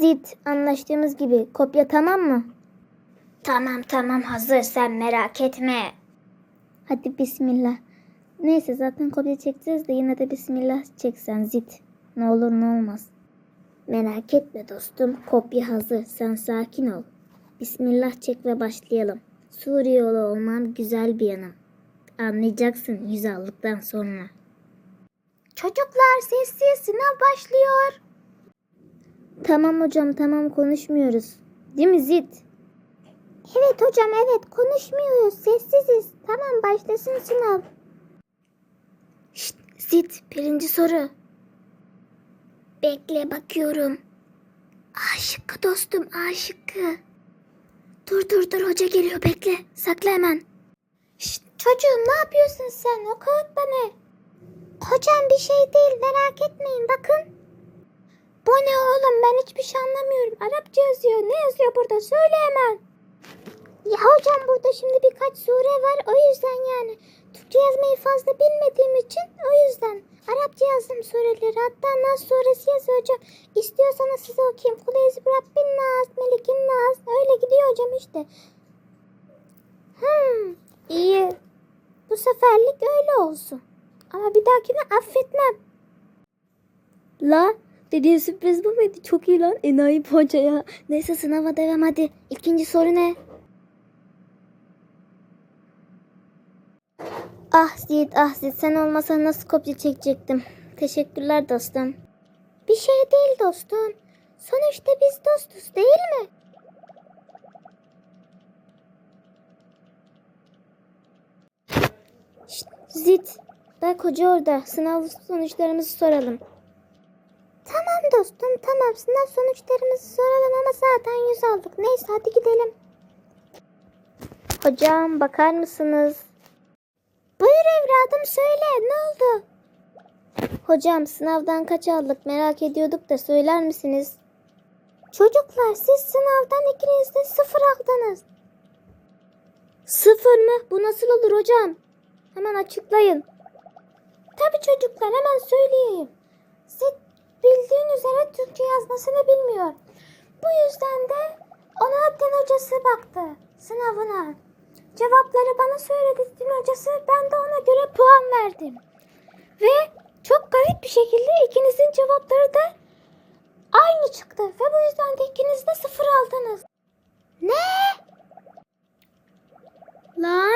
Zit anlaştığımız gibi kopya tamam mı? Tamam tamam hazır sen merak etme. Hadi bismillah. Neyse zaten kopya çekeceğiz de yine de bismillah çeksen Zit. Ne olur ne olmaz. Merak etme dostum. Kopya hazır. Sen sakin ol. Bismillah çek ve başlayalım. Suriyeli olmam güzel bir yanım. Anlayacaksın yüz aldıktan sonra. Çocuklar sessiz sınav başlıyor. Tamam hocam tamam konuşmuyoruz. Değil mi Zit? Evet hocam evet konuşmuyoruz sessiziz. Tamam başlasın sınav. Şşt, Zit birinci soru. Bekle bakıyorum. A şıkkı dostum A şıkkı. Dur dur dur hoca geliyor bekle. Sakla hemen. Şşt, çocuğum ne yapıyorsun sen? O kağıt bana. Hocam bir şey değil merak etmeyin bakın. Bu ne oğlum ben hiçbir şey anlamıyorum. Arapça yazıyor. Ne yazıyor burada? Söyle hemen. Ya hocam burada şimdi birkaç sure var o yüzden yani. Türkçe yazmayı fazla bilmediğim için o yüzden. Arapça yazdım sureleri. Hatta Nas suresi yazıyor hocam. İstiyorsanız size okuyayım. Kul ezbi Rabbin Nas, Melikin Nas. Öyle gidiyor hocam işte. Hmm, iyi. Bu seferlik öyle olsun. Ama bir dahakine affetmem. La dediğin sürpriz bu muydu? Çok iyi lan. Enayi hoca ya. Neyse sınava devam hadi. İkinci soru ne? Ah Zid ah Zid sen olmasan nasıl kopya çekecektim. Teşekkürler dostum. Bir şey değil dostum. Sonuçta biz dostuz değil mi? Şşt, Zid bak hoca orada. Sınav sonuçlarımızı soralım. Tamam dostum tamam sınav sonuçlarımızı soralım ama zaten yüz aldık. Neyse hadi gidelim. Hocam bakar mısınız? Buyur evladım söyle ne oldu? Hocam sınavdan kaç aldık merak ediyorduk da söyler misiniz? Çocuklar siz sınavdan ikiniz de sıfır aldınız. Sıfır mı? Bu nasıl olur hocam? Hemen açıklayın. Tabi çocuklar hemen söyleyeyim. Siz bildiğin üzere Türkçe yazmasını bilmiyor. Bu yüzden de Onattin hocası baktı sınavına. Cevapları bana söyledi din hocası. Ben de ona göre puan verdim. Ve çok garip bir şekilde ikinizin cevapları da aynı çıktı. Ve bu yüzden de ikiniz de sıfır aldınız. Ne? Lan